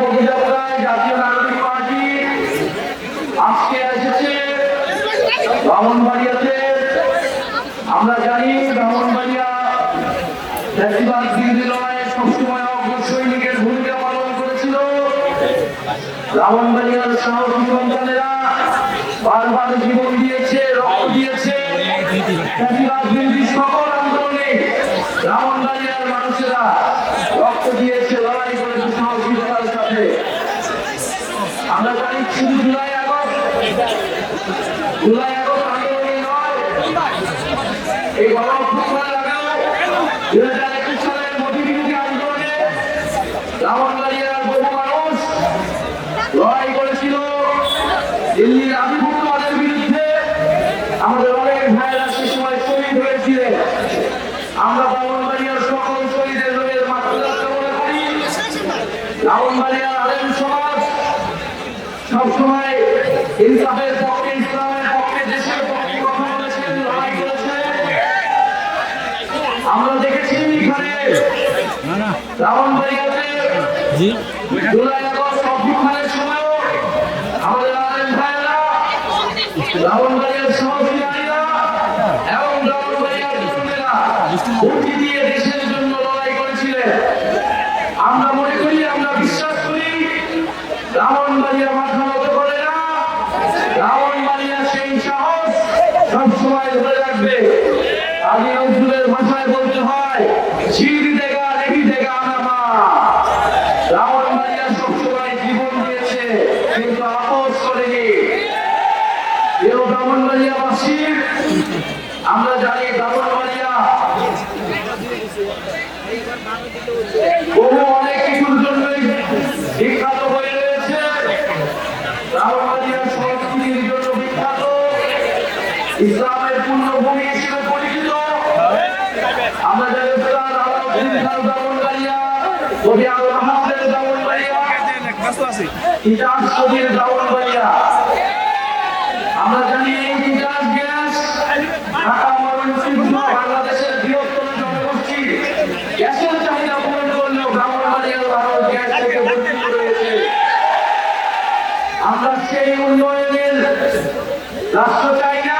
পদযাত্রায় জাতীয় পার্টি আজকে এসেছে ব্রাহ্মণবাড়িয়াতে আমরা জানি ব্রাহ্মণবাড়িয়া সবসময় ভূমিকা পালন করেছিল সাহসী সন্তানেরা বারবার জীবন দিয়েছে রক্ত দিয়েছে। সকল আন্দোলনে ব্রাহ্মণবাড়িয়ার মানুষেরা রক্ত দিয়েছে লড়াই করেছে সাহসিকতার সাথে। আমরা জানি শুধু জুলাই আগস্ট জুলাই আগস্ট আন্দোলনে নয় এই গণঅভ্যুত্থান লাগাও দুই দিল্লির আধিপত্যবাদের বিরুদ্ধে আমাদের অনেক ভাইয়েরা সে সময় শহীদ হয়েছিলেন। আমরা ব্রাহ্মণবাড়িয়ার সকল শহীদের রোগের মাত্রা কামনা করি। ব্রাহ্মণবাড়িয়ার আলেম সমাজ সবসময় ইনসাফের পক্ষে ইসলামের পক্ষে দেশের পক্ষে কথা বলেছেন লড়াই করেছেন। আমরা দেখেছি এখানে ব্রাহ্মণবাড়িয়াতে জুলাই আগস্ট অভ্যুত্থানের সময়ও আমাদের আলেম ভাইয়েরা ব্রাহ্মণবাড়িয়ার সাহসী নারীরা এবং ব্রাহ্মণবাড়িয়ার তরুণেরা হুমকি দিয়ে জন্য লড়াই করেছিলেন। আমরা মনে করি, আমরা বিশ্বাস করি ব্রাহ্মণবাড়িয়া মাথা নত করে না। ব্রাহ্মণবাড়িয়া সেই সাহস সবসময় ধরে রাখবে। আগে নজরুলের ভাষায় বলতে হয়, ঝির দেখা রেখি দেখা আনামা। ব্রাহ্মণবাড়িয়া সবসময় জীবন দিয়েছে, কিন্তু আপোষ করেনি। হয়ে ইসলামের পূর্ণভূমি হিসেবে পরিচিত আমরা জানি উস্তাদ আলাউদ্দিন আমরা জানি এই তিতাস গ্যাস ঢাকা ময়মনসিংহ বাংলাদেশের বৃহত্তম জনগোষ্ঠী গ্যাসের চাহিদা পূরণ করলেও ব্রাহ্মণবাড়িয়ার ভারত গ্যাস থেকে বঞ্চিত রয়েছে আমরা উন্নয়নের রাষ্ট্র চাই না,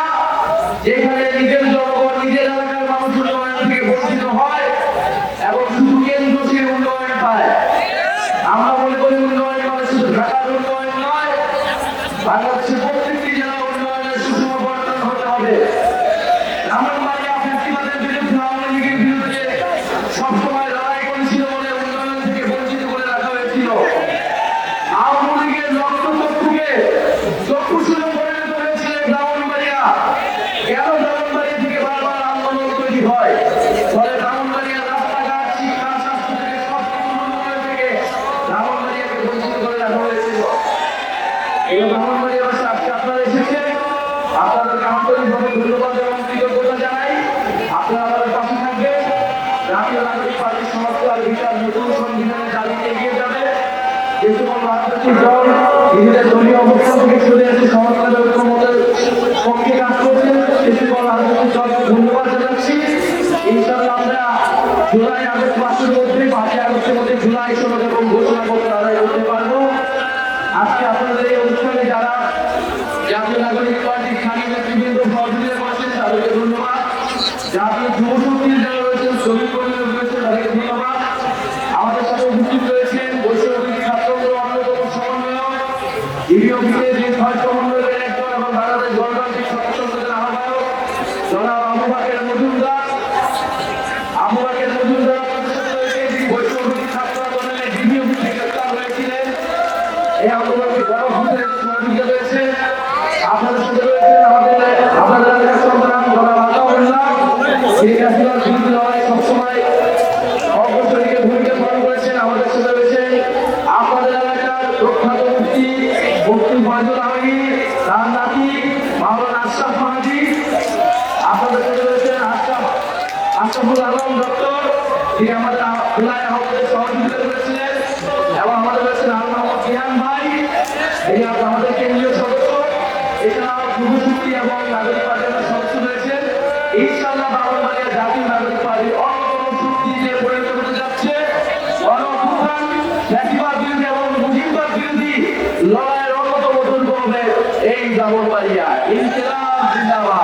যেখানে নিজের জনগণ, নিজের এলাকার মানুষ উন্নয়ন থেকে বঞ্চিত হয় এবং শুধু কেন্দ্র সে উন্নয়ন পায়। আমরা মনে করি উন্নয়ন মানে শুধু ঢাকার উন্নয়ন নয়, বাংলাদেশের হয়। ফলে ব্রাহ্মণবাড়িয়ার রাস্তাঘাট, শিক্ষা স্বাস্থ্য করে রাখা হয়েছিল এই ব্রাহ্মণবাড়িয়া বাসী আজকে আপনারা এসেছেন। ধন্যবাদ এবং কৃতজ্ঞতা জানাই। আপনারা আমাদের পাশে থাকবেন। জাতীয় নাগরিক পার্টির সংস্কার বিচার নতুন সংবিধানের দাবিতে এগিয়ে এসে সংস্কার ঐক্যমতের পক্ষে কাজ করছেন, সে সকল রাজনৈতিক ধন্যবাদ জুলাই আগস্ট মাসের মধ্যে পাঁচই আগস্টের মধ্যে জুলাই ষোলো এবং ঘোষণা করতে আদায় করতে পারব। আজকে আপনাদের এই অনুষ্ঠানে যারা জাতীয় নাগরিক পার্টির স্থানীয় নেতৃবৃন্দ সহযোগিতা করছেন, তাদেরকে ধন্যবাদ। জাতীয় যুব শক্তির যারা রয়েছেন, শ্রমিক বড় হুজুরের সহযোগিতা রয়েছে আপনাদের সাথে রয়েছেন আমাদের আপনাদের এলাকার সন্তান গোলাম আতাউল্লাহ এই গাছগুলোর বিরুদ্ধে লড়াই সবসময় অগ্রসরীকে ভূমিকা পালন আমাদের সাথে রয়েছেন আপনাদের এলাকার প্রখ্যাত মুক্তি মুক্তি ফয়জুল আহমিদ তার নাতি মাওলানা আশরাফ মাহাদি, আপনাদের সাথে রয়েছেন আশরাফ আশরাফুল আলম ডক্টর আমাদের এই আজ আমাদের কেন্দ্রীয় সদস্য, এটা এবং নাগরিক পার্টির সদস্য রয়েছে। ইনশাল্লাহ ব্রাহ্মণবাড়িয়া জাতীয় নাগরিক পার্টির অন্যতম শক্তি যে পরিণত যাচ্ছে, গণঅভ্যুত্থান, জাতিবাদ বিরোধী এবং মুজিববাদ বিরোধী লড়াইয়ের অন্যতম দুর্গ হবে এই ব্রাহ্মণবাড়িয়া ইনকিলাব জিন্দাবাদ।